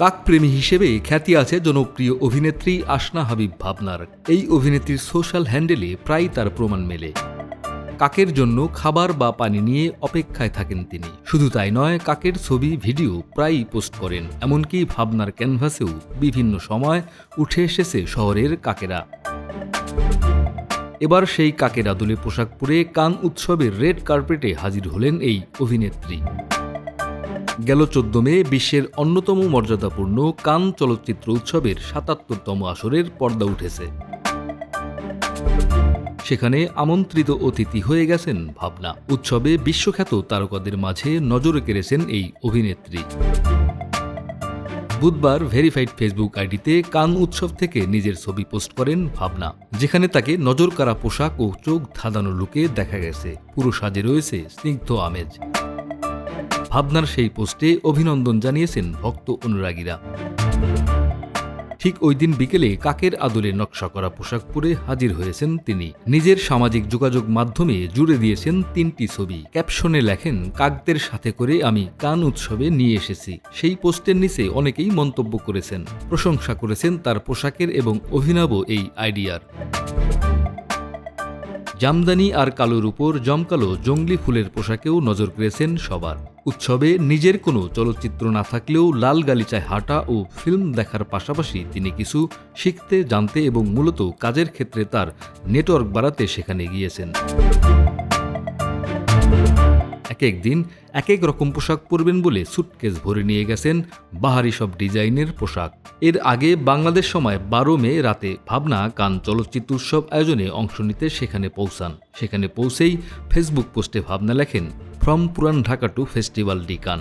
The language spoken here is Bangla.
কাকপ্রেমী হিসেবে খ্যাতি আছে জনপ্রিয় অভিনেত্রী আসনা হাবিব ভাবনার। এই অভিনেত্রীর সোশ্যাল হ্যান্ডেলে প্রায় তার প্রমাণ মেলে। কাকের জন্য খাবার বা পানি নিয়ে অপেক্ষায় থাকেন তিনি। শুধু তাই নয়, কাকের ছবি, ভিডিও প্রায়ই পোস্ট করেন। এমনকি ভাবনার ক্যানভাসেও বিভিন্ন সময় উঠে এসেছে শহরের কাকেরা। এবার সেই কাকের আদলে পোশাক পরে কান উৎসবের রেড কার্পেটে হাজির হলেন এই অভিনেত্রী। গেল চোদ্দ মে বিশ্বের অন্যতম মর্যাদাপূর্ণ কান চলচ্চিত্র উৎসবের সাতাত্তরতম আসরের পর্দা উঠেছে। সেখানে আমন্ত্রিত অতিথি হয়ে গেছেন ভাবনা। উৎসবে বিশ্বখ্যাত তারকাদের মাঝে নজরে কেড়েছেন এই অভিনেত্রী। বুধবার ভেরিফাইড ফেসবুক আইডিতে কান উৎসব থেকে নিজের ছবি পোস্ট করেন ভাবনা। যেখানে তাকে নজর কাড়া পোশাক ও চোখ ধাঁধানো লুকে দেখা গেছে। পুরো সাজে রয়েছে স্নিগ্ধ আমেজ। ভাবনার সেই পোস্টে অভিনন্দন জানিয়েছেন ভক্ত অনুরাগীরা। ঠিক ওই দিন বিকেলে কাকের আদলে নকশা করা পোশাক পরে হাজির হয়েছেন তিনি। নিজের সামাজিক যোগাযোগ মাধ্যমে জুড়ে দিয়েছেন তিনটি ছবি। ক্যাপশনে লেখেন, কাকদের সাথে করে আমি কান উৎসবে নিয়ে এসেছি। সেই পোস্টের নিচে অনেকেই মন্তব্য করেছেন। প্রশংসা করেছেন তার পোশাকের এবং অভিনব এই আইডিয়ার। জামদানি আর কালোর উপর জমকালো জঙ্গলি ফুলের পোশাকেও নজর কেড়েছেন সবার। উৎসবে নিজের কোনো চলচ্চিত্র না থাকলেও লাল গালিচায় হাঁটা ও ফিল্ম দেখার পাশাপাশি তিনি কিছু শিখতে, জানতে এবং মূলত কাজের ক্ষেত্রে তার নেটওয়ার্ক বাড়াতে সেখানে গিয়েছেন এক এক দিন এক এক রকম পোশাক পরবেন বলে সুটকেস ভরে নিয়ে গেছেন বাহারি সব ডিজাইনের পোশাক। এর আগে বাংলাদেশ সময় বারো মে রাতে ভাবনা কান চলচ্চিত্র উৎসব আয়োজনে অংশ নিতে সেখানে পৌঁছান। সেখানে পৌঁছেই ফেসবুক পোস্টে ভাবনা লেখেন, ফ্রম পুরান ঢাকা টু ফেস্টিভ্যাল ডি কান।